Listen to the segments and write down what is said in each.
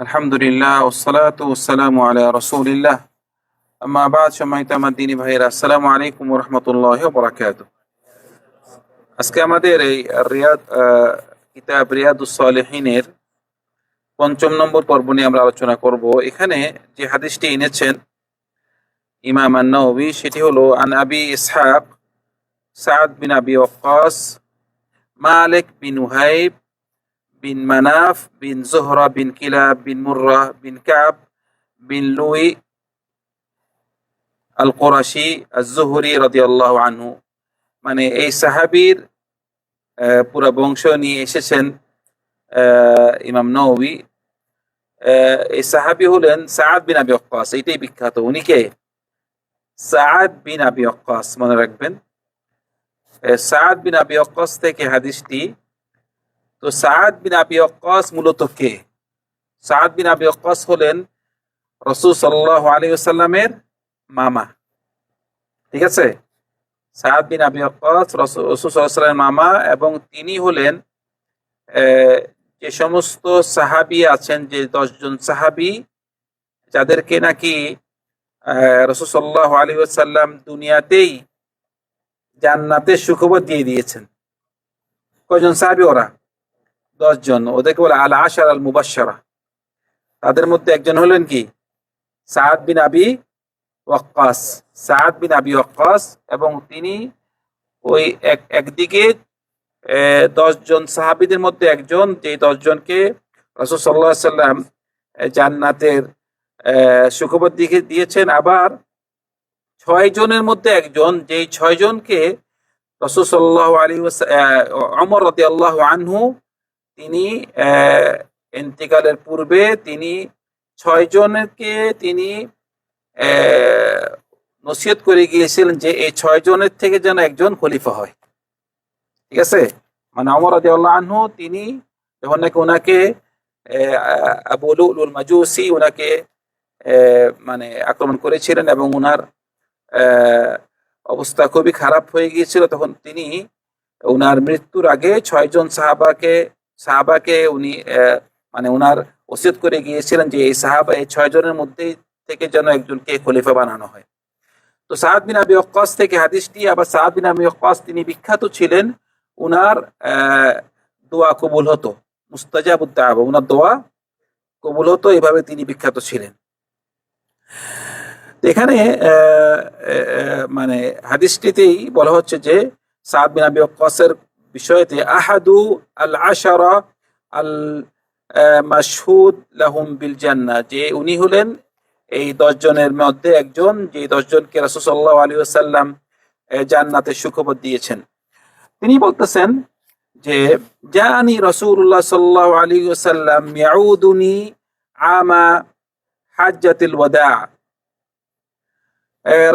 আলহামদুলিল্লাহ আলা দিনী আজকে আমাদের রিয়াদ পঞ্চম নম্বর পর্ব নিয়ে আমরা আলোচনা করব। এখানে যে হাদিসটি এনেছেন ইমাম আন্নাবী সেটি হলো, আন আবি Ishaq Saad bin Abi Waqqas Malik bin Uhaib bin Manaf bin Zuhra bin Kilab bin Murrah bin Kab bin Luay al Qurashi Zuhri রদিয়াল্লাহ আনহু মানে এই সাহাবীর আহ, পুরা বংশ নিয়ে এসেছেন আহ, ইমাম নওয়ি আহ, এই সাহাবী হলেন সাআদ বিন আবি ওয়াক্কাস এইটাই বিখ্যাত। উনি কে? সাআদ বিন আবি ওয়াক্কাস মনে রাখবেন। আহ, সাআদ বিন আবি ওয়াক্কাস থেকে হাদিসটি তো সাআদ বিন আবি ওয়াক্কাস মূলত কে? সাআদ বিন আবি ওয়াক্কাস হলেন রসুল সাল্লাল্লাহু আলাইহি ওয়াসাল্লামের মামা। ঠিক আছে? সাদ বিন আবি ওয়াক্কাস রসুল সাল্লামের মামা এবং তিনি হলেন যে সমস্ত সাহাবী আছেন, যে দশজন সাহাবী, যাদেরকে নাকি রসুল সাল্লাহ আলী সাল্লাম দুনিয়াতেই জান্নাতের সুখবর দিয়ে দিয়েছেন। কয়জন সাহাবী ওরা? দশজন ওদেরকে বলে আল আশার আল মুবাশশারা তাদের মধ্যে একজন হলেন কি? সাদ বিন আবি ওয়াক্কাস। সাদ বিন আবি ওয়াক্কাস এবং তিনি ওই এক, একদিকে দশজন সাহাবিদের মধ্যে একজন যে দশজনকে রসুল সাল্লাহ সাল্লাম জান্নাতের সুখবর দিকে দিয়েছেন। আবার ছয় জনের মধ্যে একজন, যেই ছয় জনকে রসুল সাল্লাহ আলী অমর রতি আল্লাহ আনহু তিনি আহ, ইন্তিকালের পূর্বে তিনি ছয় জনকে তিনি নসিহত করে গিয়েছিলেন যে এই ছয় জনের থেকে যেন একজন খলিফা হয়। ঠিক আছে? মানে অমর রাজি আল্লাহ আনহু তিনি যখন নাকি ওনাকে আহ, আবু লুল মাজুসি ওনাকে মানে আক্রমণ করেছিলেন এবং ওনার অবস্থা খুবই খারাপ হয়ে গিয়েছিল তখন তিনি ওনার মৃত্যুর আগে ছয়জন সাহাবাকে সাহাবাকে উনি মানে উনার ওসিয়ত করে গিয়েছিলেন যে এই সাহাবা, এই ছয় জনের মধ্যে থেকে যেন একজনকে খলিফা বানানো হয়। তো সাহাদ বিন আবি ওয়াক্কাস থেকে হাদিসটি, আবার সাহাদ বিন আবি ওয়াক্কাস তিনি বিখ্যাত ছিলেন, উনার দোয়া কবুল হতো মুস্তাজাবুদ্দাহ উনার দোয়া কবুল হতো, এভাবে তিনি বিখ্যাত ছিলেন। এখানে মানে হাদিসটিতেই বলা হচ্ছে যে সাদ বিন আবি ওয়াক্কাসের বিষয়তে আহাদু আল আশারা আল আহ, মাশহুদ লাহুম বিল জান্নাহ যে উনি হলেন এই দশ জনের মধ্যে একজন যে দশ জনকে আলী সাল্লাম জান্নাতের সুখবর দিয়েছেন। তিনি বলতেছেন যে জানি রসুল্লাহ সাল্লাহ আলী সাল্লাম ইয়াউদুনি আমা হাজ্জাতিল ওয়াদা।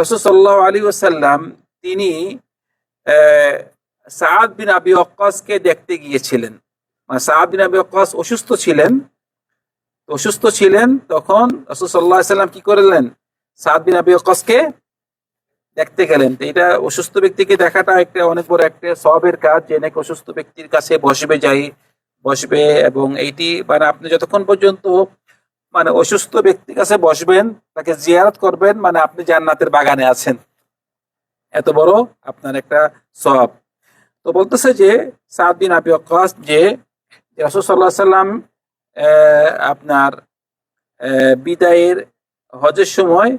রসুল সাল্লাহ আলী সাল্লাম তিনি সাদ বিন আবি ওয়াক্কাসকে দেখতে গিয়েছিলেন। মানে সাদ বিন আবি ওয়াক্কাস অসুস্থ ছিলেন। অসুস্থ ছিলেন, তখন রসুল সাল্লাহ সাল্লাম কি করলেন? সাদ বিন আবি ওয়াক্কাসকে দেখতে গেলেন। তো এটা অসুস্থ ব্যক্তিকে দেখাটা একটা অনেক বড় একটা সবের কাজ যে নাকি অসুস্থ ব্যক্তির কাছে বসবে, যাই বসবে এবং এইটি মানে আপনি যতক্ষণ পর্যন্ত মানে অসুস্থ ব্যক্তির কাছে বসবেন, তাকে জিয়ারত করবেন মানে আপনি জান্নাতের বাগানে আছেন। এত বড় আপনার একটা সব তো বলতেছে যে সাত দিন আবি ওয়াক্কাস যে রসুল সাল্লাহ সাল্লাম আপনার বিদায়ের হজের সময়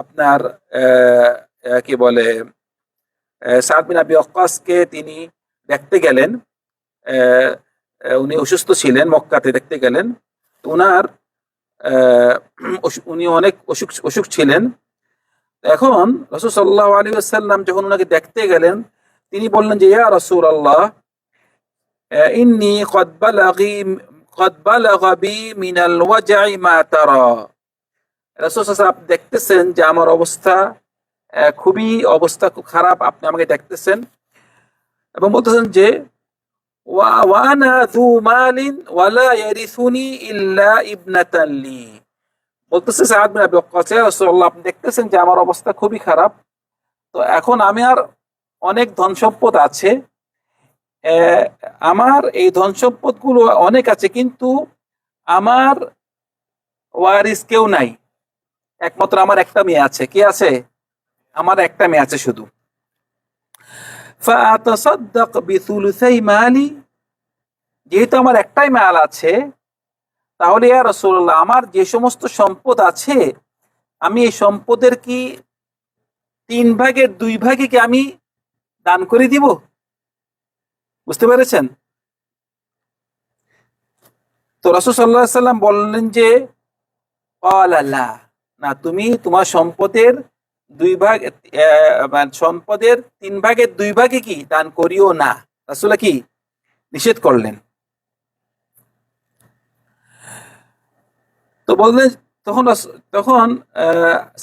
আপনার কি বলে সাদ বিন আবি ওয়াক্কাসকে তিনি দেখতে গেলেন। উনি অসুস্থ ছিলেন মক্কাতে দেখতে গেলেন। আহ, উনি অনেক অসুখ অসুখ ছিলেন। এখন রসুল সাল্লাহ আলী আসাল্লাম যখন ওনাকে দেখতে গেলেন তিনি বললেন যে, ইয়া রাসূল আল্লাহ ইন্নি কদ বালাগি, কদ বালাগা বি মিনাল ওয়াজাই মা তারা। রাসূল আপনি দেখতেছেন যে আমার অবস্থা খুবই অবস্থা খুব খারাপ, আপনি আমাকে দেখতেছেন। এবং বলতেছেন যে, ওয়া ওয়ানা দু মালিন ওয়ালা ইয়ারিসুনি ইল্লা ইবনাতান লি। বলতেছে সাদ বিন আবি ওয়াক্কাস রাসূলুল্লাহ, আপনি দেখতেছেন যে আমার অবস্থা খুবই খারাপ, তো এখন আমি আর অনেক ধন সম্পদ আছে আমার এই ধন সম্পদগুলো অনেক আছে, কিন্তু আমার ওয়ারিস কেউ নাই। একমাত্র আমার একটা মেয়ে আছে। কি আছে? আমার একটা মেয়ে আছে শুধু। যেহেতু আমার একটাই মাল আছে, তাহলে আর রসুল্লাহ আমার যে সমস্ত সম্পদ আছে, আমি এই সম্পদের কি তিন ভাগের দুই ভাগে কি আমি দান করে দিব? বুঝতে পেরেছেন? তো রাসুল সাল্লাম বললেন যে না, তুমি তোমার সম্পদের দুই ভাগ মানে সম্পদের তিন ভাগের দুই ভাগে কি দান করিও না? আসলে কি নিষেধ করলেন? তো বললেন, তখন তখন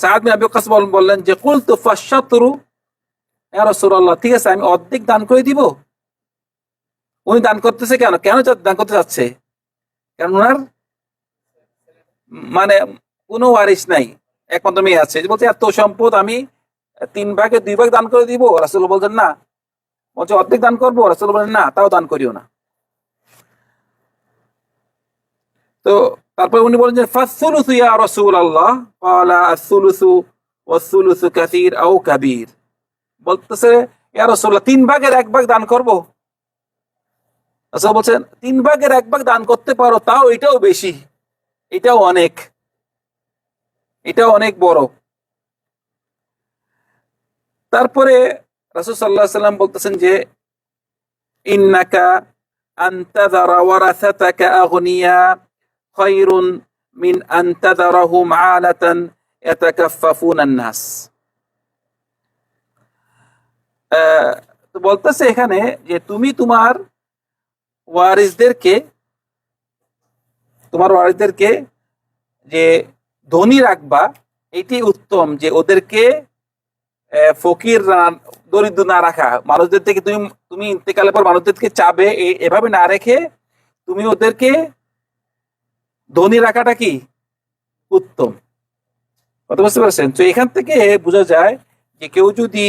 সাদ আবি বললেন যে কুল তো ফাশাতরু ঠিক আছে, আমি অর্ধেক দান করে দিব। উনি দান করতেছে কেন? কেন দান করতে যাচ্ছে? ওনার মানে ওয়ারিস নাই, একমাত্র মেয়ে আছে। বলছে, এত সম্পদ আমি তিন ভাগে, দুই ভাগ দান করে দিব। রাসুল বলছেন, না। বলছে, অর্ধেক দান করব? রাসুল বলেন না, তাও দান করিও না। তো তারপর উনি বলেন যে ফাসুলুসু ইয়া রাসূলুল্লাহ? ক্বালা আসুলুসু ওয়াসুলুসু কাসীর আও কাবীর। বলতেছে তিন ভাগের এক ভাগ দান করব? রাসূল বলছেন, তিন ভাগের এক ভাগ দান করতে পারো, তাও এটাও বেশি। এটাও অনেক। এটাও অনেক বড়। তারপরে রাসূল বলতেছেন যে, ইন্নাকা খায়রুন মিন বলতেছে এখানে যে তুমি তোমার ওয়ারিসদেরকে তোমার ওয়ারিসদেরকে যে ধনী রাখবা, এটি উত্তম যে ওদেরকে ফকির দরিদ্র না রাখা। মানুষদের থেকে তুমি তুমি ইন্তেকালের পর মানুষদেরকে চাবে এভাবে না রেখে তুমি ওদেরকে ধনী রাখাটা কি? উত্তম। কথা বুঝতে পারছেন? তো এখান থেকে বোঝা যায় যে কেউ যদি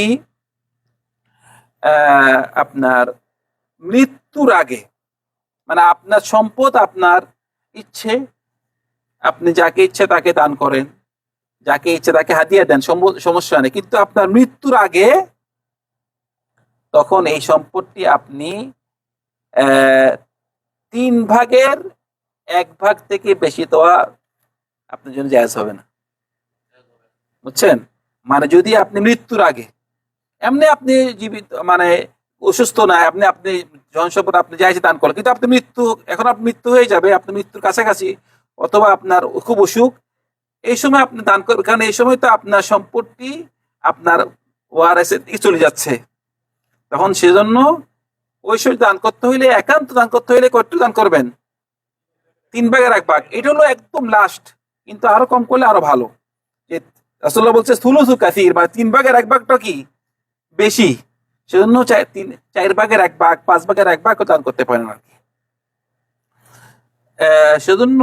আপনার মৃত্যুর আগে মানে আপনার সম্পদ, আপনার ইচ্ছে, আপনি যাকে ইচ্ছে তাকে দান করেন, যাকে ইচ্ছে তাকে হাতিয়ে দেন, সম- সমস্যা নেই। কিন্তু আপনার মৃত্যুর আগে তখন এই সম্পদটি আপনি তিন ভাগের এক ভাগ থেকে বেশি দেওয়া আপনার জন্য জায়জ হবে না। বুঝছেন? মানে যদি আপনি মৃত্যুর আগে এমনি আপনি জীবিত মানে অসুস্থ নাই, আপনি আপনি জন সম্পদ আপনি যাইছে দান করেন কিন্তু আপনি মৃত্যু, এখন আপনি মৃত্যু হয়ে যাবে, আপনি মৃত্যুর কাছাকাছি, অথবা আপনার খুব অসুখ, এই সময় আপনি দান করবেন, কারণ এই সময় তো আপনার সম্পত্তি, আপনার ওআরএস এর দিকে চলে যাচ্ছে। তখন সেজন্য সময় দান করতে হইলে, একান্ত দান করতে হইলে কত দান করবেন? তিন ভাগের এক ভাগ। এটা হলো একদম লাস্ট কিন্তু আরও কম করলে আরও ভালো। যে রাসূলুল্লাহ বলছে স্থূলসু কাসির মানে তিন ভাগের এক ভাগটা কি? বেশি, সেজন্য তিন, চার ভাগের এক ভাগ, পাঁচ ভাগের এক ভাগও দান করতে পারেন আর কি। সেজন্য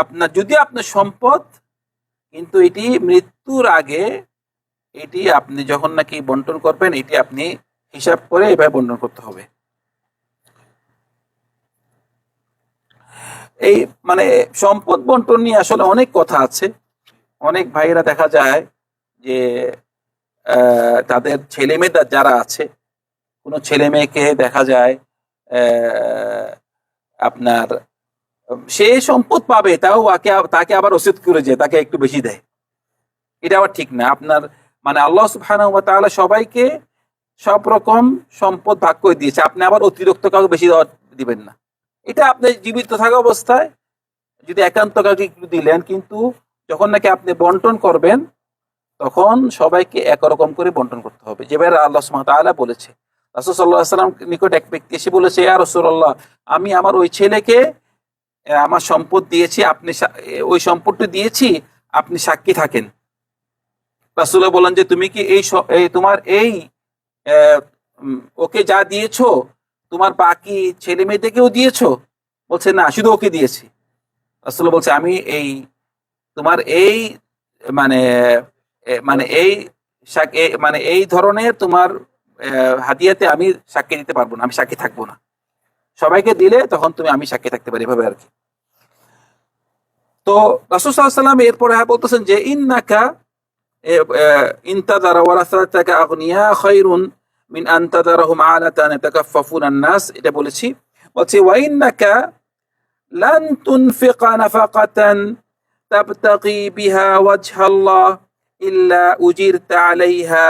আপনার, যদি আপনার সম্পদ, কিন্তু এটি মৃত্যুর আগে, এটি আপনি যখন নাকি বন্টন করবেন, এটি আপনি হিসাব করে এভাবে বন্টন করতে হবে। এই মানে সম্পদ বন্টন নিয়ে আসলে অনেক কথা আছে। অনেক ভাইয়েরা দেখা যায় যে তাদের ছেলে মেয়ে যারা আছে, কোনো ছেলে মেয়েকে দেখা যায় আপনার সে সম্পদ পাবে, তাও তাকে আবার ওসিয়ত করে যে তাকে একটু বেশি দেয়। এটা আবার ঠিক না। আপনার মানে আল্লাহ তাআলা সবাইকে সব রকম সম্পদ ভাগ করে দিয়েছে। আপনি আবার অতিরিক্ত কাউকে বেশি দেওয়া দিবেন না। এটা আপনি জীবিত থাকা অবস্থায় যদি একান্ত কাউকে দিলেন, কিন্তু যখন নাকি আপনি বন্টন করবেন তখন সবাইকে একরকম করে বন্টন করতে হবে। যেভাবে আল্লাহ সুবহানাহু ওয়া তাআলা বলেছে সাল্লাম নিকট এক ব্যক্তি এসে বলেছে, ইয়া রাসূলুল্লাহ, আমি আমার ওই ছেলেকে আমার সম্পদ দিয়েছি, আপনি ওই সম্পদটি দিয়েছি, আপনি সাক্ষী থাকেন। রাসূলুল্লাহ বলেন যে, তুমি কি এই তোমার এই ওকে যা দিয়েছ, তোমার বাকি ছেলে মেয়েদেরকেও দিয়েছ? বলছে, না, শুধু ওকে দিয়েছি। রাসূলুল্লাহ বলছে, আমি এই, তোমার এই মানে মানে এই মানে এই ধরনের তোমার আহ, হাদিয়াতে আমি সাক্ষী দিতে পারব না আমি সাক্ষী থাকব না। সবাইকে দিলে তখন তুমি আমি সাক্ষী থাকতে পারি এভাবে আর কি তো ওয়াসাল্লাম এরপরে হ্যাঁ বলতেছেন যে ইন্নাকা ইনতাদারা ওয়ারাসাতাকা এটা বলেছি। বলছে ইল্লা উজিরতা আলাইহা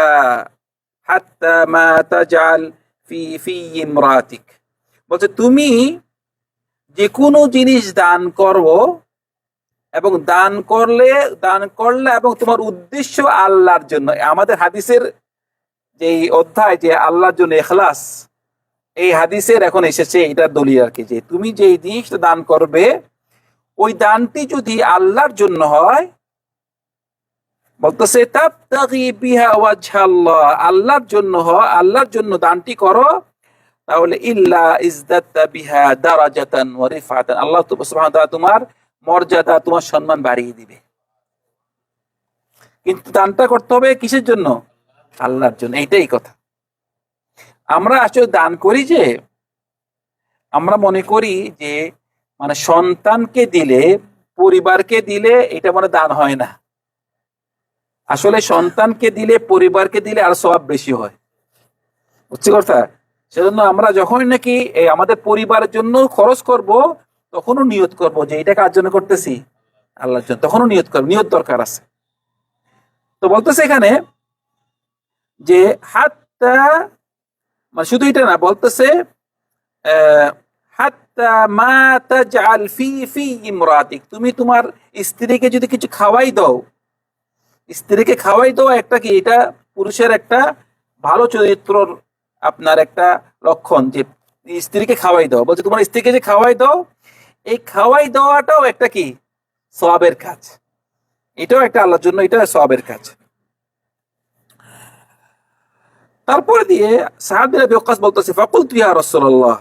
হাত্তা মা তাজআল ফি ফি ইমরাতিক বলছে, তুমি যে কোনো জিনিস দান করো এবং দান করলে দান করলে এবং তোমার উদ্দেশ্য আল্লাহর জন্য। আমাদের হাদিসের যে অধ্যায়, যে আল্লাহর জন্য এখলাস, এই হাদিসের এখন এসেছে, এটা দলিল আর কি, যে তুমি যে জিনিসটা দান করবে, ওই দানটি যদি আল্লাহর জন্য হয় বলতেছে আল্লাহর জন্য হয় আল্লাহর জন্য দানটি করো। তাহলে, ইল্লা ইজদাত্তা বিহা দারাজাতান ওয়া রিফাতান। আল্লাহ সুবহানাহু তোমার মর্যাদা, তোমার সম্মান বাড়িয়ে দিবে। কিন্তু দানটা করতে হবে কিসের জন্য? আল্লাহর জন্য, এইটাই কথা। আমরা আসলে দান করি যে, আমরা মনে করি যে মানে সন্তানকে দিলে, পরিবারকে দিলে এটা মানে দান হয় না। আসলে সন্তানকে দিলে পরিবারকে দিলে আর সব বেশি হয়। বুঝছি কথা সেজন্য আমরা যখন নাকি এই আমাদের পরিবারের জন্য খরচ করব তখনও নিয়ত করব যে এটা কার জন্য করতেছি? আল্লাহর জন্য। তখনও নিয়ত করব। নিয়ত দরকার আছে। তো বলতেছে এখানে যে হাত্তা মানে শুধু এটা না বলতেছে তুমি তোমার স্ত্রীকে যদি কিছু খাওয়াই দাও স্ত্রীকে খাওয়াই দাও একটা কি? এটা পুরুষের একটা ভালো চরিত্রর আপনার একটা লক্ষণ যে স্ত্রীকে খাওয়াই দাও বলছে, তোমার স্ত্রীকে যে খাওয়াই দাও, এই খাওয়াই দেওয়াটাও একটা কি? সবের কাজ। এটাও একটা আল্লাহর জন্য এটা সবের কাজ। তারপরে দিয়ে সাহাবিরা বেকাস বলতেছে ফাকুল তুই আর রসল্লাহ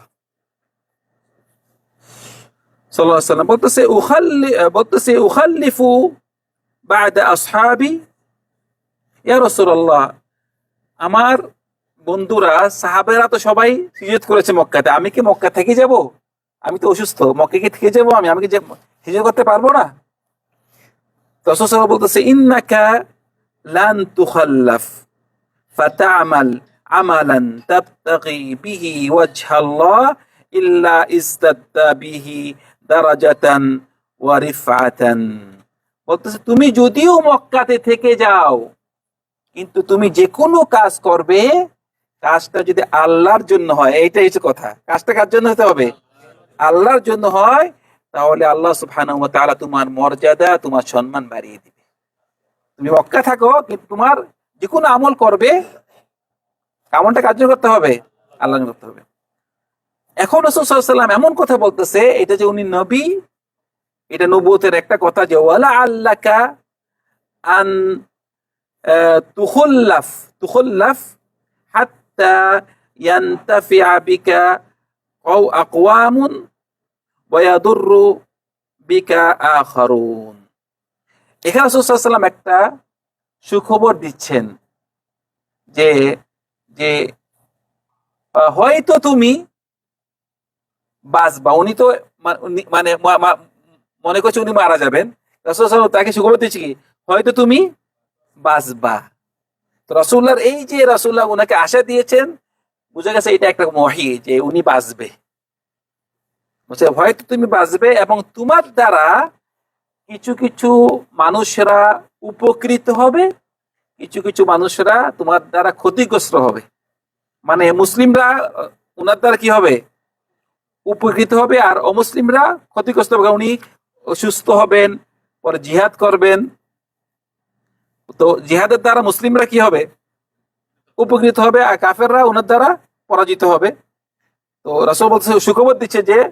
সাল্লাল্লাহু আলাইহি ওয়াসাল্লাম বলতেছে, উখাল্লি বলতেছে, উখাল্লিফু বাদা আসহাবি, ইয়া রাসূলুল্লাহ, আমার বন্ধুরা সাহাবেরা তো সবাই হিজরত করেছে মক্কাতে। আমি কি মক্কা থেকে যাব? আমি তো অসুস্থ। মক্কা কি থেকে যাব আমি? আমি কি হিজরত করতে পারব না? রাসূল সাল্লাল্লাহু বলতেছে, ইন্নাকা লান তুখাল্লাফ, ফাতা'মাল আমালান তাবতাগি বিহি ওয়াজহাল্লাহ ইল্লা ইজতাদতা বিহি দারাজাতান ওয়া রিফআতান। বলতেছে, তুমি যদিও মক্কাতে থেকে যাও, কিন্তু তুমি যে কোনো কাজ করবে, কাজটা যদি আল্লাহর জন্য হয়, এইটাই হচ্ছে কথা। কাজটা কার জন্য হতে হবে? আল্লাহর জন্য হয়, তাহলে আল্লাহ তাআলা তোমার মর্যাদা, তোমার সম্মান বাড়িয়ে দিবে। তুমি মক্কা থাকো, কিন্তু তোমার যে কোনো আমল করবে, আমলটা কার্য করতে হবে? আল্লাহ করতে হবে। এখন রসুল সাল্লাম এমন কথা বলতেছে, এটা যে উনি নবী এটা নবুতের একটা কথা যে ওয়ালা আল্লাকা আন তুখুল্লাফ তুখুল্লাফ হাত্তা ইয়ান্তাফিআ বিকা আও আকওয়ামুন ওয়া বিকা আখারুন। এখানে রাসূল সাল্লাল্লাহু আলাইহি ওয়াসাল্লাম একটা সুখবর দিচ্ছেন যে যে হয়তো তুমি বাঁচবা। উনি তো মানে মনে করছে উনি মারা যাবেন। রাসূল সাল্লাল্লাহু আলাইহি ওয়াসাল্লাম তাকে সুখবর দিচ্ছে কি? হয়তো তুমি বাঁচবা। তো রসুল্লাহর এই যে রসুল্লাহ উনাকে আশা দিয়েছেন, বুঝে গেছে এটা একটা মহি যে উনি বাঁচবে। বলছে হয়তো তুমি বাঁচবে এবং তোমার দ্বারা কিছু কিছু মানুষরা উপকৃত হবে, কিছু কিছু মানুষরা তোমার দ্বারা ক্ষতিগ্রস্ত হবে। মানে মুসলিমরা, উনার দ্বারা কি হবে? উপকৃত হবে আর অমুসলিমরা ক্ষতিগ্রস্ত হবে। উনি সুস্থ হবেন, পরে জিহাদ করবেন। তো জিহাদের দ্বারা মুসলিমরা কি হবে? উপকৃত হবে, আর কাফেররা ওনার দ্বারা পরাজিত হবে। তো রাসূল বলছে, সুখবর দিচ্ছে যে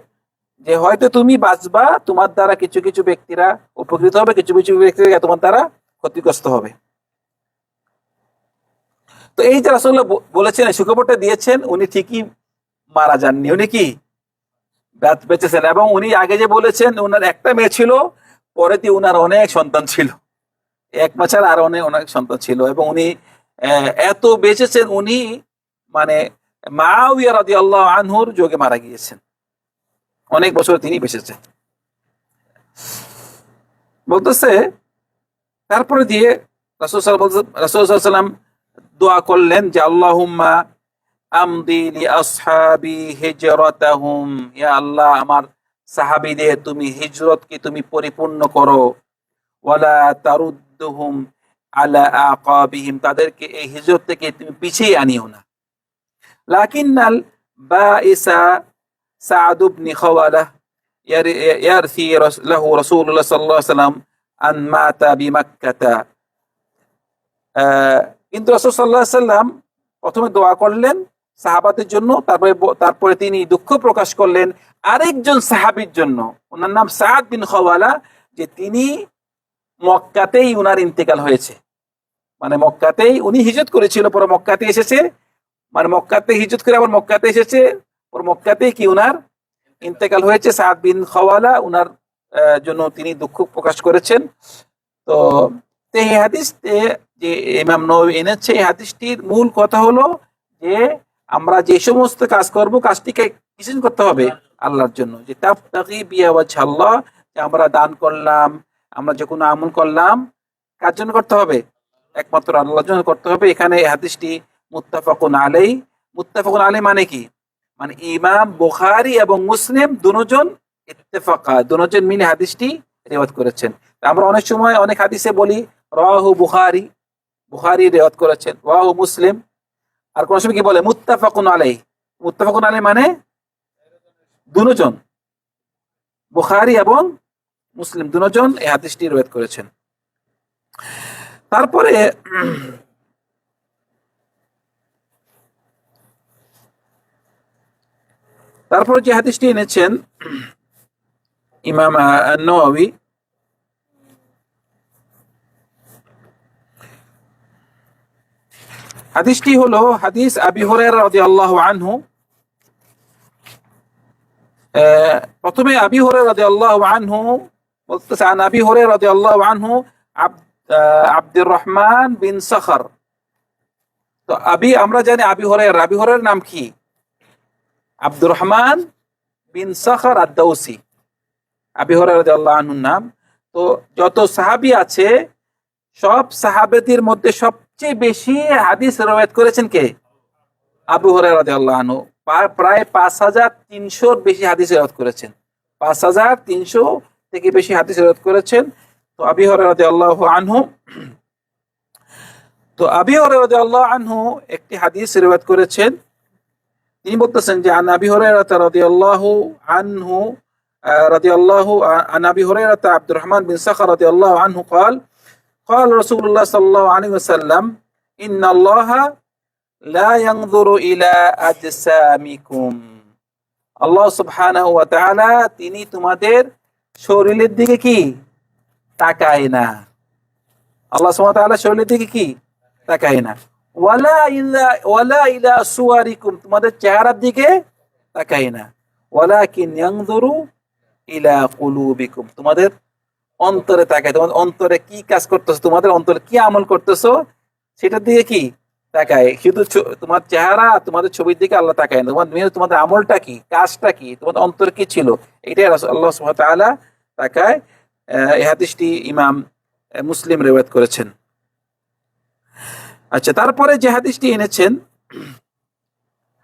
যে হয়তো তুমি বাঁচবা, তোমার দ্বারা কিছু কিছু ব্যক্তিরা উপকৃত হবে, কিছু কিছু ব্যক্তিরা তোমার দ্বারা ক্ষতিগ্রস্ত হবে। তো এই যে রাসূলুল্লাহ ব- বলেছেন, সুখবরটা দিয়েছেন, উনি ঠিকই মারা যাননি। উনি কি? বেঁচেছেন এবং উনি আগে যে বলেছেন ওনার একটা মেয়ে ছিল, পরে দিয়ে উনার অনেক সন্তান ছিল। এক বছর আর অনেক অনেক সন্তান ছিল। এবং উনি এত বেঁচেছেন, উনি মানে মাউইয়া রাদিয়াল্লাহু আনহুর যোগে মারা গিয়েছেন। অনেক বছর তিনি বেঁচেছেন। বলতেছে, তারপরে দিয়ে রাসূল সাল্লাম দোয়া করলেন যে, আল্লাহুম্মা আল্লাহ, আমার সাহাবীদের তুমি হিজরতকে তুমি পরিপূর্ণ করো। ওয়ালা তারুদ্দুহুম আলা আকাবিহিম, তাদেরকে এই হিজরত থেকে তুমি পিছিয়ে আনিও না। লাকিন্নাল বাইসা সাদ ইবনে খাওয়ালা ইয়ারথি লাহু রাসূলুল্লাহ সাল্লাল্লাহু আলাইহি ওয়াসাল্লাম আন মাতা বিমাক্কাতা। কিন্তু রাসূল সাল্লাল্লাহু আলাইহি সাল্লাম প্রথমে দোয়া করলেন সাহাবাদের জন্য, তারপরে তারপরে তিনি দুঃখ প্রকাশ করলেন আরেকজন সাহাবীর জন্য। ওনার নাম সাদ বিন খাওয়ালা, যে তিনি মক্কাতেই উনার ইন্তেকাল হয়েছে। মানে মক্কাতেই উনি হিজত করেছিল, পরে মক্কাতে এসেছে। মানে মক্কাতে হিজত করে আবার মক্কাতে এসেছে, পরে মক্কাতেই কি উনার ইন্তেকাল হয়েছে। সাদ বিন খাওয়ালা উনার জন্য তিনি দুঃখ প্রকাশ করেছেন। তো তো এই হাদিস যে ইমাম নবী এনেছে, এই হাদিসটির মূল কথা হলো যে আমরা যে সমস্ত কাজ করব, কাজটিকে কিসের করতে হবে আল্লাহর জন্য। যে তাফতাকি বিয়া আল্লাহ, যে আমরা দান করলাম, আমরা যে কোনো আমল করলাম, কার জন্য করতে হবে? একমাত্র আল্লাহর জন্য করতে হবে। এখানে এই হাদিসটি মুত্তাফাকুন আলাই মুত্তাফাকুন আলাই মানে কি? মানে ইমাম, বুখারী এবং মুসলিম দুজন ইত্তেফাকা, দুজন মিলে হাদিসটি রেওয়াত করেছেন। আমরা অনেক সময় অনেক হাদিসে বলি রাহু বুখারী বুখারী রেওয়াত করেছেন রাহু মুসলিম। আর কোন সময় কি বলে? মুত্তাফাকুন আলাই মুত্তাফাকুন আলাই মানে দুজন। বুখারী এবং মুসলিম দুজন এই হাদিসটি রয়েত করেছেন। তারপরে তারপরে যে হাদিসটি এনেছেন ইমাম নওয়াবী হাদিসটি হলো হাদিস আবি হুরায়রা রাদিয়াল্লাহু আনহু। প্রথমে আবি হুরায়রা রাদিয়াল্লাহু আনহু বলতেছে, আন আবি হুরায়রা রাদিয়াল্লাহু আনহু আব্দুর রহমান বিন সখর। তো আবি, আমরা জানি আবি হুরায়রা। আবি হুরায়রার নাম কি? আব্দুর রহমান বিন সখর আদ-দাউসি। আবি হুরায়রা রাদিয়াল্লাহু আনহুর নাম। তো যত সাহাবী আছে, সব সাহাবেদের মধ্যে সবচেয়ে বেশি হাদিস রওয়ায়াত করেছেন কে আবু হুরায়রা রাদিয়াল্লাহু আনহু প্রায়- প্রায় পাঁচ হাজার তিনশোর বেশি হাদিস রওয়ায়াত করেছেন পাঁচ হাজার তিনশো থেকে বেশি হাদিস রওয়ায়াত করেছেন তো আবি হুরায়রা রাদিয়াল্লাহু আনহু তো আবি হুরায়রা রাদিয়াল্লাহু আনহু একটি হাদিস রওয়ায়াত করেছেন তিনি বলতেছেন যে আন আবি হুরায়রা রাদিয়াল্লাহু আনহু আহ, রাদিয়াল্লাহু আ- আন আবি হুরায়রা আব্দুর রহমান বিন সাখর রাদিয়াল্লাহু আনহু قال قال رسول الله صلى الله عليه وسلم إن الله لا ينظر إلى أجسامكم আল্লাহ সুবহানাহু ওয়া তাআলা তিনি তোমাদের শরীরের দিকে কি তাকায় না আল্লাহ সুবহানাহু ওয়া তাআলা শরীরের দিকে কি তাকায় না ওয়ালা ইলা ওয়ালা ইলা সুয়ারিকুম তোমাদের চেহারার দিকে তাকায় না ওয়ালাকিন ইয়ানজুরু ইলা কুলুবিকুম তোমাদের অন্তরে তাকায়। তোমাদের অন্তরে কি কাজ করতেছো? তোমাদের অন্তরে কি আমল করতেছো? সেটার দিকে কি? তাকায়। শুধু তোমার চেহারা, তোমাদের ছবির দিকে আল্লাহ তাকায় তোমার মেয়ে, তোমাদের আমলটা কি? কাজটা কি? তোমাদের অন্তর কি ছিল? এটাই আল্লাহ ওয়া তাকায় হাদিসটি ইমাম মুসলিম রেওয়ায়াত করেছেন। আচ্ছা তারপরে যে হাদিসটি এনেছেন,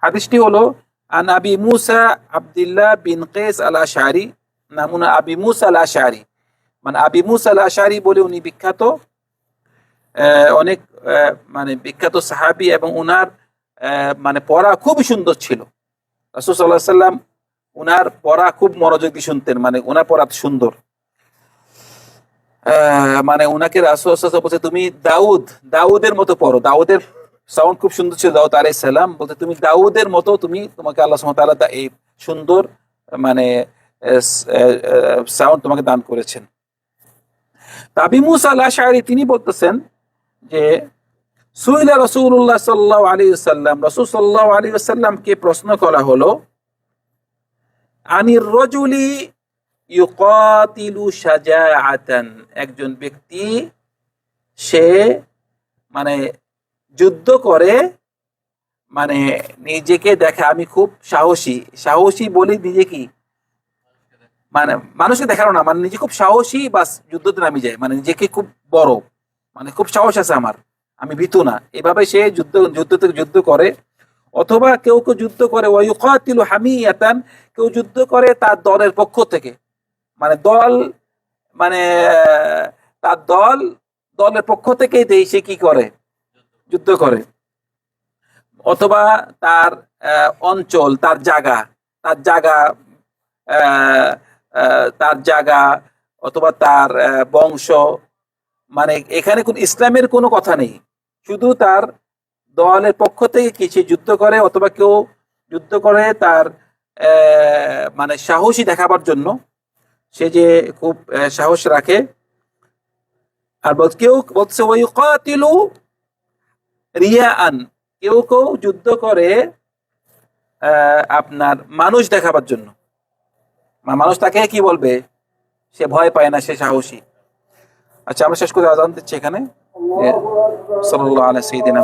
হাদিসটি হলো, আন আবি মুসা আবদুল্লাহ বিন কেস আল আশারি নামুনা আবি মুসা আল আশারি মানে আবি মুসা আল আশারি বলে উনি বিখ্যাত অনেক মানে বিখ্যাত সাহাবি এবং উনার মানে পড়া খুব সুন্দর ছিল। রাসূল আলাইহি সাল্লাম উনার পড়া খুব মনোযোগ দিয়ে শুনতেন মানে উনার পড়া সুন্দর। মানে উনাকে রাসূল বলছে, তুমি দাউদ, দাউদের মতো পড়ো। দাউদের সাউন্ড খুব সুন্দর ছিল, দাউদ আলাইহিস সালাম বলতে তুমি দাউদের মতো, তুমি তোমাকে আল্লাহ দা- এই সুন্দর মানে সাউন্ড তোমাকে দান করেছেন। তাবি মুসা আল আশআরি তিনি বলতেছেন যে, সুইলা রাসূলুল্লাহ সাল্লাল্লাহু আলাইহি ওয়াসাল্লাম, রাসূল আলাইহি ওয়াসাল্লামকে প্রশ্ন করা হলো, আনির রজুলি ইউকাতিলু শাজাআতান, একজন ব্যক্তি সে মানে যুদ্ধ করে মানে নিজেকে দেখে আমি খুব সাহসী সাহসী বলি নিজে কি? মানে মানুষকে দেখানো না মানে নিজে খুব সাহসী বাস যুদ্ধতে নামি যায় মানে নিজেকে খুব বড় মানে খুব সাহস আছে আমার, আমি ভীতু না। এভাবে সে যুদ্ধ যুদ্ধ থেকে যুদ্ধ করে, অথবা কেউ কেউ যুদ্ধ করে ওয়াইকাতিলু হামিয়াতান, কেউ যুদ্ধ করে তার দলের পক্ষ থেকে। মানে দল মানে তার দল, দলের পক্ষ থেকেই সে কি করে? যুদ্ধ করে। অথবা তার অঞ্চল, তার জায়গা তার জায়গা তার জায়গা অথবা তার বংশ। মানে এখানে কোন ইসলামের কোনো কথা নেই। শুধু তার দলের পক্ষ থেকে কি সে যুদ্ধ করে অথবা কেউ যুদ্ধ করে তার মানে সাহসী দেখাবার জন্য। সে যে খুব সাহস রাখে। আর বল, কেউ বলছে ওই কাতিলু রিয়াআন। কেউ কেউ যুদ্ধ করে আপনার মানুষ দেখাবার জন্য। মানুষ তাকে কি বলবে? সে ভয় পায় না, সে সাহসী। আচ্ছা আমরা শেষ করে আজান দিচ্ছি এখানে। সাল্লাল্লাহু আলা সঈদিন